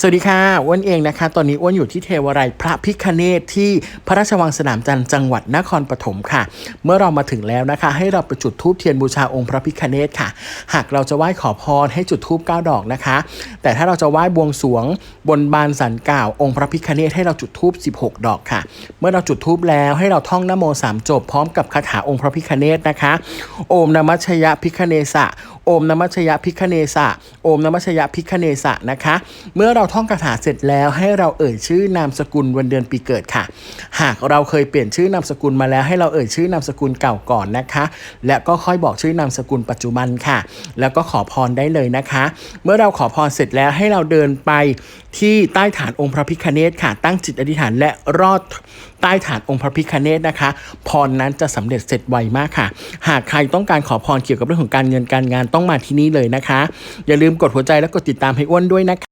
สวัสดีค่ะอ้วนเองนะคะ ตอนนี้อ้วนอยู่ที่เทวไรพระพิคเนตที่พระราชวังสนามจันทร์จังหวัดนครปฐมค่ะ เมื่อเรามาถึงแล้วนะคะ ให้เราไปจุดธูปเทียนบูชาองค์พระพิคเนตค่ะ หากเราจะไหว้ขอพรให้จุดธูป9ดอกนะคะ แต่ถ้าเราจะไหว้บวงสรวงบนบานสันกล่าว องค์พระพิคเนตให้เราจุดธูป16 ดอกค่ะ เมื่อเราจุดธูปแล้วให้เราท่องนโมสามจบพร้อมกับคาถาองค์พระพิคเนตนะคะ โอมนมัชชยพิคเนสะโอมนมัชชยพิคเนสะโอมนมัชชยพิคเนสะนะคะ เมื่อเราราท่องคาถาเสร็จแล้วให้เราเอ่ยชื่อนามสกุลวันเดือนปีเกิดค่ะ หากเราเคยเปลี่ยนชื่อนามสกุลมาแล้วให้เราเอ่ยชื่อนามสกุลเก่าก่อนนะคะ และก็ค่อยบอกชื่อนามสกุลปัจจุบันค่ะ แล้วก็ขอพรได้เลยนะคะ เมื่อเราขอพรเสร็จแล้วให้เราเดินไปที่ใต้ฐานองค์พระพิคเนตค่ะ ตั้งจิตอธิษฐานและรอดใต้ฐานองค์พระพิคเนตนะคะ พรนั้นจะสำเร็จเสร็จไวมากค่ะ หากใครต้องการขอพรเกี่ยวกับเรื่องของการเงินการงานต้องมาที่นี่เลยนะคะ อย่าลืมกดหัวใจและกดติดตามให้อ้วนด้วยนะคะ